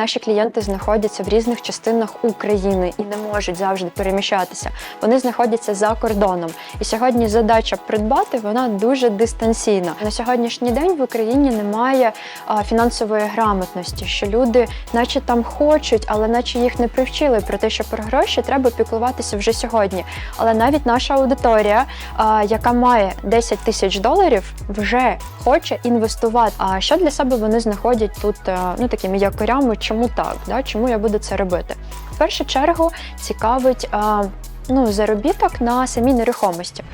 Наші клієнти знаходяться в різних частинах України і не можуть завжди переміщатися. Вони знаходяться за кордоном. І сьогодні задача придбати вона дуже дистанційна. На сьогоднішній день в Україні немає фінансової грамотності, що люди, наче там хочуть, але наче їх не привчили про те, що про гроші треба піклуватися вже сьогодні. Але навіть наша аудиторія, яка має 10 тисяч доларів, вже хоче інвестувати. А що для себе вони знаходять тут ну такими якорями? Чому так? Да? Чому я буду це робити? В першу чергу цікавить а, ну, заробіток на самій нерухомості.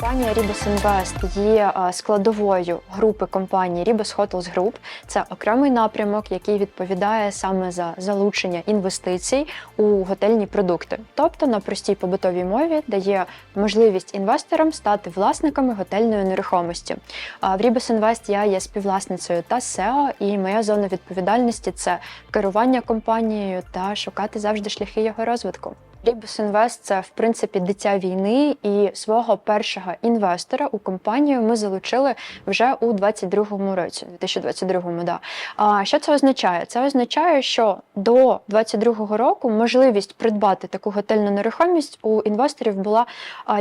Компанія Ribos Invest є складовою групи компанії Ribos Hotels Group. Це окремий напрямок, який відповідає саме за залучення інвестицій у готельні продукти. Тобто, на простій побутовій мові дає можливість інвесторам стати власниками готельної нерухомості. В Ribos Invest я є співвласницею та SEO, і моя зона відповідальності це керування компанією та шукати завжди шляхи його розвитку. Рібус Інвест це в принципі дитя війни, і свого першого інвестора у компанію ми залучили вже у 22-му році, 2022-му, да. А що це означає? Це означає, що до 22-го року можливість придбати таку готельну нерухомість у інвесторів була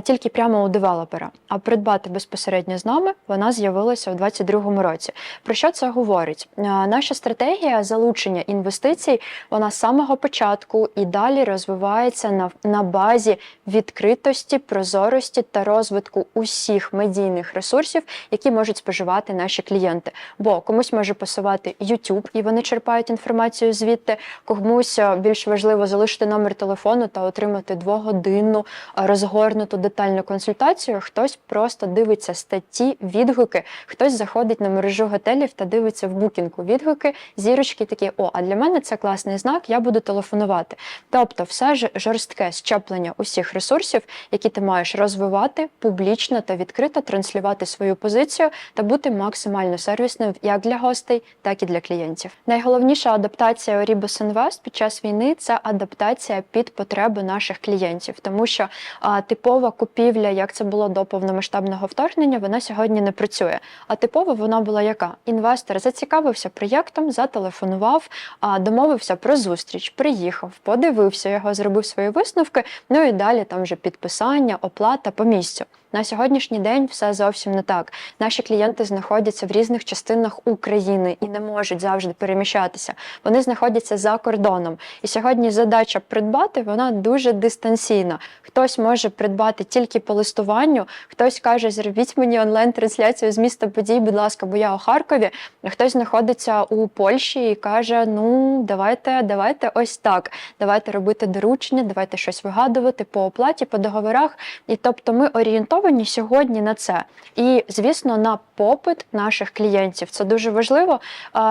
тільки прямо у девелопера. А придбати безпосередньо з нами вона з'явилася у 22-му році. Про що це говорить? Наша стратегія залучення інвестицій вона з самого початку і далі розвивається на, на базі відкритості, прозорості та розвитку усіх медійних ресурсів, які можуть споживати наші клієнти. Бо комусь може пасувати YouTube, і вони черпають інформацію звідти, комусь е, більш важливо залишити номер телефону та отримати двогодинну е, розгорнуту детальну консультацію. Хтось просто дивиться статті, відгуки, хтось заходить на мережу готелів та дивиться в букінгу відгуки, зірочки такі: о, а для мене це класний знак, я буду телефонувати. Тобто, все ж жорстке щеплення усіх ресурсів, які ти маєш розвивати публічно та відкрито транслювати свою позицію та бути максимально сервісним як для гостей, так і для клієнтів. Найголовніша адаптація у Ribos Invest під час війни це адаптація під потреби наших клієнтів, тому що а, типова купівля, як це було до повномасштабного вторгнення, вона сьогодні не працює. А типова вона була яка? Інвестор зацікавився проєктом, зателефонував, а, домовився про зустріч, приїхав, подивився його, зробив свої висновки. Ну і далі там вже підписання, оплата по місцю. На сьогоднішній день все зовсім не так. Наші клієнти знаходяться в різних частинах України і не можуть завжди переміщатися. Вони знаходяться за кордоном. І сьогодні задача придбати вона дуже дистанційна. Хтось може придбати тільки по листуванню, хтось каже, зробіть мені онлайн-трансляцію з міста подій, будь ласка, бо я у Харкові. Хтось знаходиться у Польщі і каже: Ну, давайте, давайте ось так. Давайте робити доручення, давайте щось вигадувати по оплаті, по договорах. І тобто ми орієнтовані сьогодні на це. І, звісно, на попит наших клієнтів. Це дуже важливо.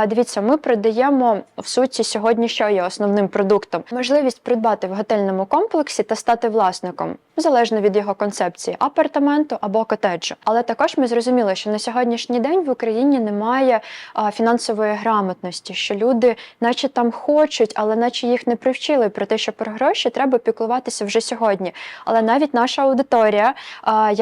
Дивіться, ми продаємо в суті сьогодні, що є основним продуктом. Можливість придбати в готельному комплексі та стати власником, залежно від його концепції, апартаменту або котеджу. Але також ми зрозуміли, що на сьогоднішній день в Україні немає фінансової грамотності, що люди, наче там хочуть, але наче їх не привчили про те, що про гроші треба піклуватися вже сьогодні. Але навіть наша аудиторія,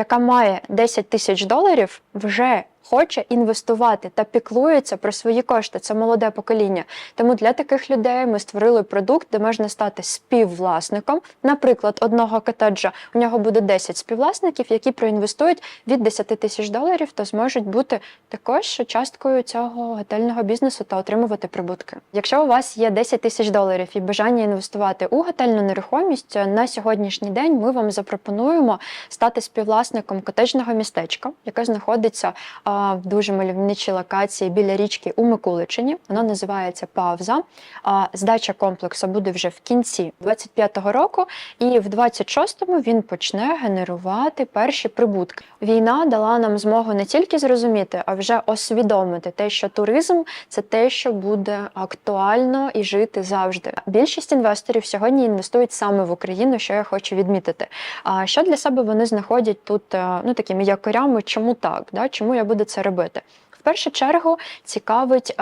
яка має 10 тисяч доларів, вже Хоче інвестувати та піклується про свої кошти. Це молоде покоління. Тому для таких людей ми створили продукт, де можна стати співвласником. Наприклад, одного котеджа у нього буде 10 співвласників, які проінвестують від 10 тисяч доларів, то зможуть бути також часткою цього готельного бізнесу та отримувати прибутки. Якщо у вас є 10 тисяч доларів і бажання інвестувати у готельну нерухомість, на сьогоднішній день ми вам запропонуємо стати співвласником котеджного містечка, яке знаходиться дуже мальовничій локації біля річки у Микуличині. Воно називається Павза. Здача комплексу буде вже в кінці 25-го року, і в 26-му він почне генерувати перші прибутки. Війна дала нам змогу не тільки зрозуміти, а вже освідомити те, що туризм це те, що буде актуально і жити завжди. Більшість інвесторів сьогодні інвестують саме в Україну, що я хочу відмітити. А що для себе вони знаходять тут е, ну такими якорями, чому так? Да? Чому я буду це робити? В першу чергу цікавить.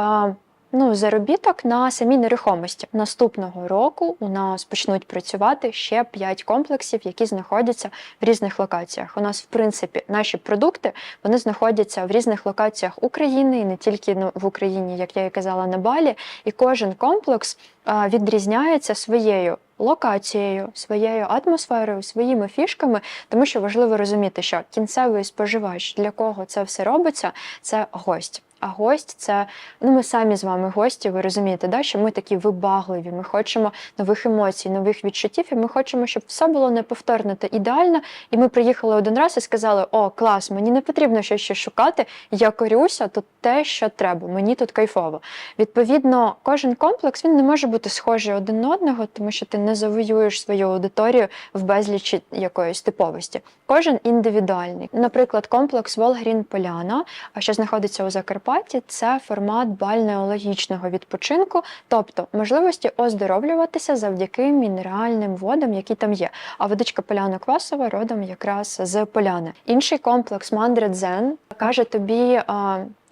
Ну, заробіток на самій нерухомості. Наступного року у нас почнуть працювати ще 5 комплексів, які знаходяться в різних локаціях. У нас, в принципі, наші продукти вони знаходяться в різних локаціях України і не тільки ну, в Україні, як я і казала, на Балі. І кожен комплекс відрізняється своєю локацією, своєю атмосферою, своїми фішками, тому що важливо розуміти, що кінцевий споживач, для кого це все робиться, це гость. А гость це ну ми самі з вами гості. Ви розумієте, да, що ми такі вибагливі. Ми хочемо нових емоцій, нових відчуттів, і ми хочемо, щоб все було неповторно та ідеально. І ми приїхали один раз і сказали: О, клас, мені не потрібно щось ще шукати. Я корюся, тут те, що треба. Мені тут кайфово. Відповідно, кожен комплекс він не може бути схожий один на одного, тому що ти не завоюєш свою аудиторію в безлічі якоїсь типовості. Кожен індивідуальний. Наприклад, комплекс Волгрін Поляна, що знаходиться у Закарпатті, це формат бальнеологічного відпочинку, тобто можливості оздоровлюватися завдяки мінеральним водам, які там є. А водичка поляна квасова родом якраз з поляни. Інший комплекс Мандредзен каже тобі.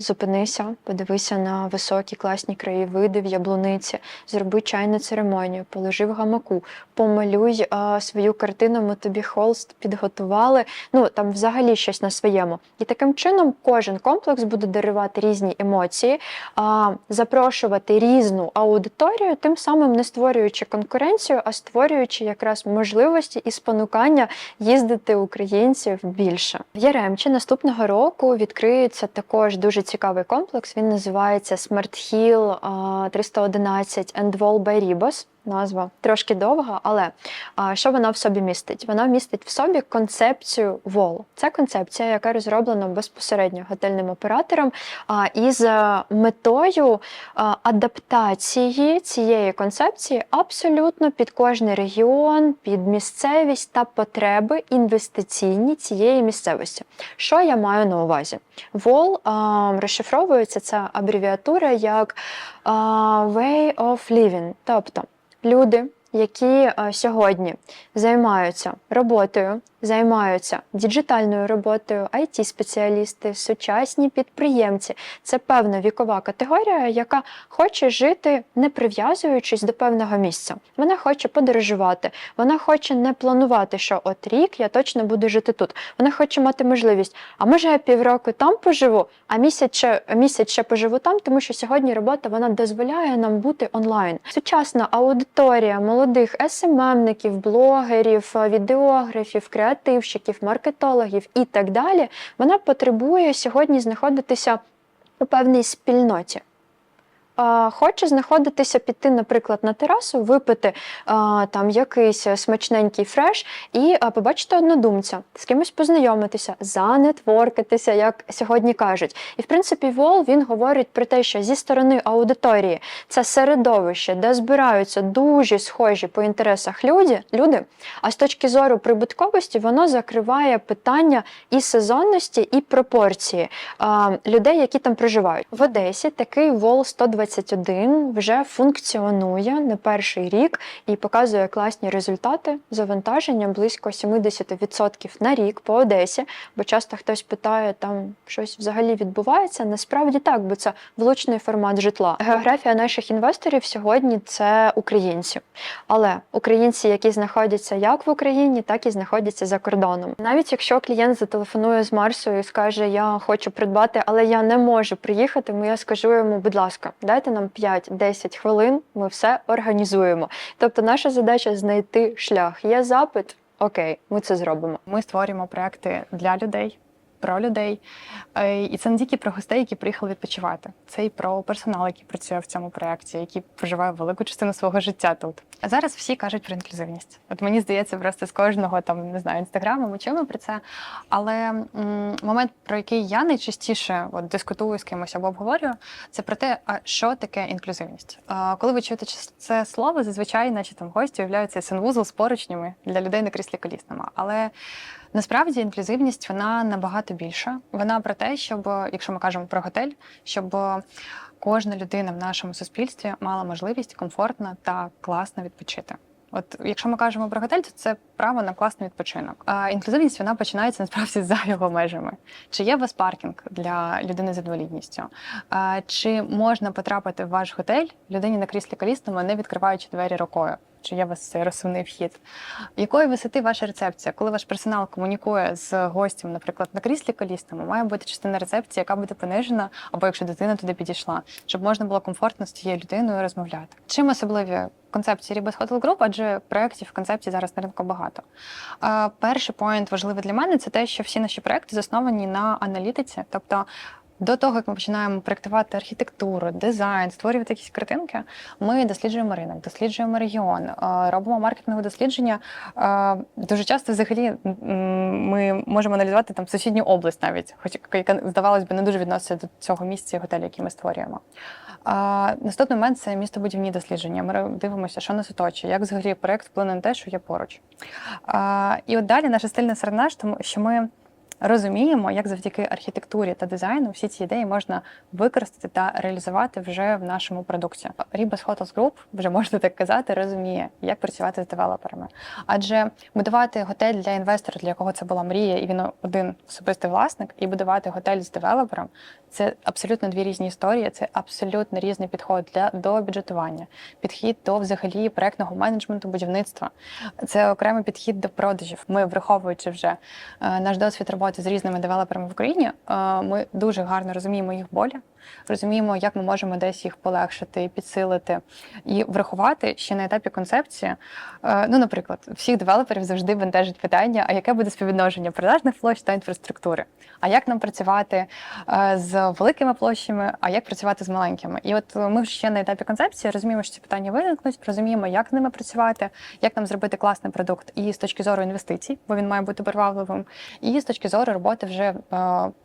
Зупинися, подивися на високі класні краєвиди в яблуниці, зроби чайну церемонію, положи в гамаку, помалюй а, свою картину. Ми тобі холст підготували. Ну там взагалі щось на своєму. І таким чином кожен комплекс буде дарувати різні емоції, а, запрошувати різну аудиторію, тим самим не створюючи конкуренцію, а створюючи якраз можливості і спонукання їздити українців більше. В Яремчі наступного року відкриється також дуже цікавий комплекс. Він називається Smart Hill а, 311 and Wall by Ribos. Назва трошки довга, але а, що вона в собі містить? Вона містить в собі концепцію WOL. Це концепція, яка розроблена безпосередньо готельним оператором а, із метою а, адаптації цієї концепції абсолютно під кожний регіон, під місцевість та потреби інвестиційні цієї місцевості. Що я маю на увазі? WOL а, розшифровується ця абревіатура як а, Way of Living, тобто люди, які сьогодні займаються роботою, займаються діджитальною роботою, it спеціалісти сучасні підприємці. Це певна вікова категорія, яка хоче жити не прив'язуючись до певного місця. Вона хоче подорожувати, вона хоче не планувати, що от рік я точно буду жити тут. Вона хоче мати можливість. А може я півроку там поживу, а місяць ще, місяць ще поживу там, тому що сьогодні робота вона дозволяє нам бути онлайн. Сучасна аудиторія молодих СММників, блогерів, відеографів, креативщиків, маркетологів і так далі, вона потребує сьогодні знаходитися у певній спільноті. Хоче знаходитися, піти, наприклад, на терасу, випити там якийсь смачненький фреш і побачити однодумця, з кимось познайомитися, занетворкатися, як сьогодні кажуть. І в принципі, Вол він говорить про те, що зі сторони аудиторії це середовище, де збираються дуже схожі по інтересах люди, люди. А з точки зору прибутковості воно закриває питання і сезонності, і пропорції людей, які там проживають. В Одесі такий Вол 120 21 вже функціонує не перший рік і показує класні результати завантаження близько 70% на рік по Одесі. Бо часто хтось питає, там щось взагалі відбувається. Насправді так, бо це влучний формат житла. Географія наших інвесторів сьогодні це українці, але українці, які знаходяться як в Україні, так і знаходяться за кордоном. Навіть якщо клієнт зателефонує з Марсу і скаже, я хочу придбати, але я не можу приїхати, ми я скажу йому, будь ласка, дайте нам 5-10 хвилин, ми все організуємо. Тобто, наша задача знайти шлях. Є запит, окей, ми це зробимо. Ми створюємо проекти для людей, про людей. Е, І це не тільки про гостей, які приїхали відпочивати. Це і про персонал, який працює в цьому проєкті, який проживає велику частину свого життя тут. А зараз всі кажуть про інклюзивність. От мені здається, просто з кожного там не знаю інстаграму ми чуємо про це. Але момент, про який я найчастіше от, дискутую з кимось або обговорюю, це про те, а що таке інклюзивність. Коли ви чуєте це слово, зазвичай, наче там гості уявляються синвузол з поручнями для людей на кріслі колісному. Але Насправді інклюзивність вона набагато більша. Вона про те, щоб, якщо ми кажемо про готель, щоб кожна людина в нашому суспільстві мала можливість комфортно та класно відпочити. От якщо ми кажемо про готель, то це право на класний відпочинок. А інклюзивність вона починається насправді за його межами. Чи є у вас паркінг для людини з інвалідністю? А, чи можна потрапити в ваш готель людині на кріслі колісному, не відкриваючи двері рукою? Чи у вас цей розсувний вхід? Якої висоти ваша рецепція? Коли ваш персонал комунікує з гостем, наприклад, на кріслі колісному, має бути частина рецепції, яка буде понижена, або якщо дитина туди підійшла, щоб можна було комфортно з цією людиною розмовляти. Чим особливі концепції Ribas Hotel Group, адже проєктів концепцій зараз на ринку багато. Перший поінт важливий для мене це те, що всі наші проекти засновані на аналітиці, тобто. До того, як ми починаємо проєктувати архітектуру, дизайн, створювати якісь картинки, ми досліджуємо ринок, досліджуємо регіон, е, робимо маркетингове дослідження. Е, Дуже часто, взагалі, ми можемо аналізувати там сусідню область, навіть, хоч яка здавалось би не дуже відноситься до цього місця і готелю, який ми створюємо. А, наступний момент це містобудівні дослідження. Ми дивимося, що нас оточує, як взагалі проєкт вплине на те, що є поруч. І от далі наша стильна ж тому що ми розуміємо, як завдяки архітектурі та дизайну всі ці ідеї можна використати та реалізувати вже в нашому продукті. Ribas Hotels Group, вже можна так казати, розуміє, як працювати з девелоперами. Адже будувати готель для інвестора, для якого це була мрія, і він один особистий власник, і будувати готель з девелопером це абсолютно дві різні історії, це абсолютно різний підход для до бюджетування, підхід до взагалі проектного менеджменту будівництва. Це окремий підхід до продажів. Ми, враховуючи вже е, наш досвід роботи з різними девелоперами в Україні, е, ми дуже гарно розуміємо їх болі, розуміємо, як ми можемо десь їх полегшити, підсилити і врахувати ще на етапі концепції. Е, Ну, наприклад, всіх девелоперів завжди бентежить питання: а яке буде співвідношення продажних площ та інфраструктури? А як нам працювати е, з великими площами, а як працювати з маленькими? І от ми ще на етапі концепції розуміємо, що ці питання виникнуть, розуміємо, як з ними працювати, як нам зробити класний продукт і з точки зору інвестицій, бо він має бути привабливим, і з точки зору роботи вже е,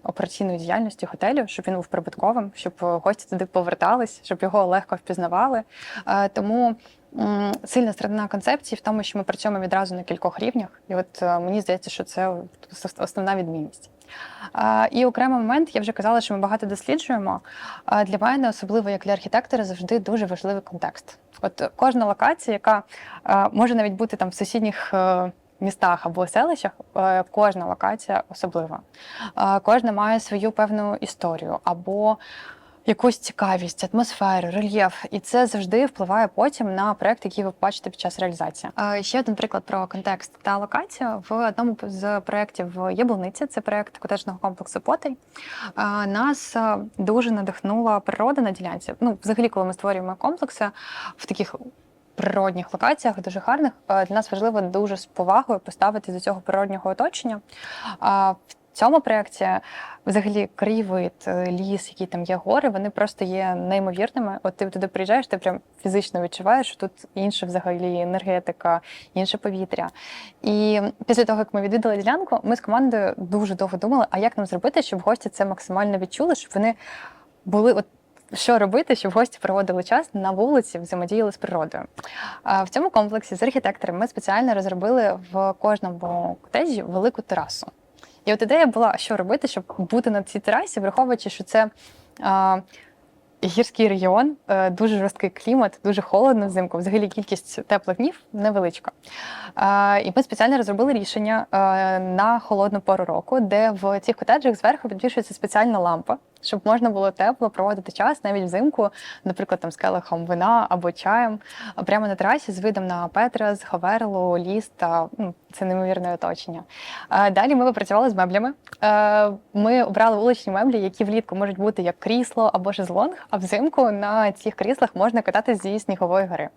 операційної діяльності готелю, щоб він був прибутковим, щоб е, гості туди повертались, щоб його легко впізнавали. Е, тому сильна сторона концепції в тому, що ми працюємо відразу на кількох рівнях, і от е, мені здається, що це основна відмінність. І окремий момент, я вже казала, що ми багато досліджуємо. Для мене, особливо як для архітектора, завжди дуже важливий контекст. От кожна локація, яка може навіть бути там в сусідніх. Містах або селищах е, кожна локація особлива. Е, Кожна має свою певну історію або якусь цікавість, атмосферу, рельєф, і це завжди впливає потім на проект, який ви бачите під час реалізації. Е, Ще один приклад про контекст та локацію в одному з проєктів в Яблуниці. Це проєкт котежного комплексу Потий. Нас дуже надихнула природа на ділянці. Ну, взагалі, коли ми створюємо комплекси в таких. Природних локаціях дуже гарних е, для нас важливо дуже з повагою поставити до цього природнього оточення. В цьому проєкті взагалі краєвид, е, ліс, які там є гори, вони просто є неймовірними. От ти туди приїжджаєш, ти прям фізично відчуваєш, що тут інша взагалі енергетика, інше повітря. І після того, як ми відвідали ділянку, ми з командою дуже довго думали, а як нам зробити, щоб гості це максимально відчули, щоб вони були от. Що робити, щоб гості проводили час на вулиці, взаємодіяли з природою? В цьому комплексі з архітекторами ми спеціально розробили в кожному котеджі велику терасу. І от ідея була, що робити, щоб бути на цій терасі, враховуючи, що це а, гірський регіон, е, дуже жорсткий клімат, дуже холодно взимку. Взагалі кількість теплих днів невеличка. А, і ми спеціально розробили рішення е, на холодну пору року, де в цих котеджах зверху підвішується спеціальна лампа, щоб можна було тепло проводити час навіть взимку, наприклад, там з келихом вина або чаєм, прямо на терасі з видом на Петрас, Говерлу, ліс та ну, це неймовірне оточення. Далі ми попрацювали з меблями. Ми обрали вуличні меблі, які влітку можуть бути як крісло або шезлонг, а взимку на цих кріслах можна кататися зі снігової гори.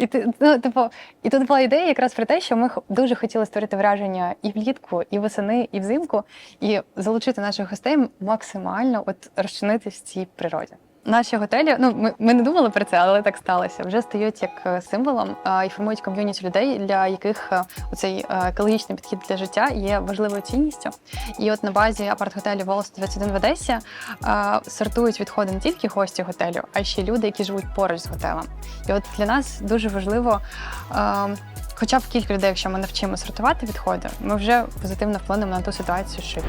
І ти ну, типу, і тут була ідея якраз про те, що ми дуже хотіли створити враження і влітку, і восени, і взимку, і залучити наших гостей максимально от розчинитись в цій природі. Наші готелі, ну ми, ми не думали про це, але так сталося. Вже стають як е, символом е, і формують ком'юніті людей, для яких е, цей екологічний підхід для життя є важливою цінністю. І от на базі апарт-готелю Волос 21 в Одесі е, сортують відходи не тільки гості готелю, а ще люди, які живуть поруч з готелем. І от для нас дуже важливо. е, Хоча б кілька людей, якщо ми навчимо сортувати відходи, ми вже позитивно вплинемо на ту ситуацію, що є.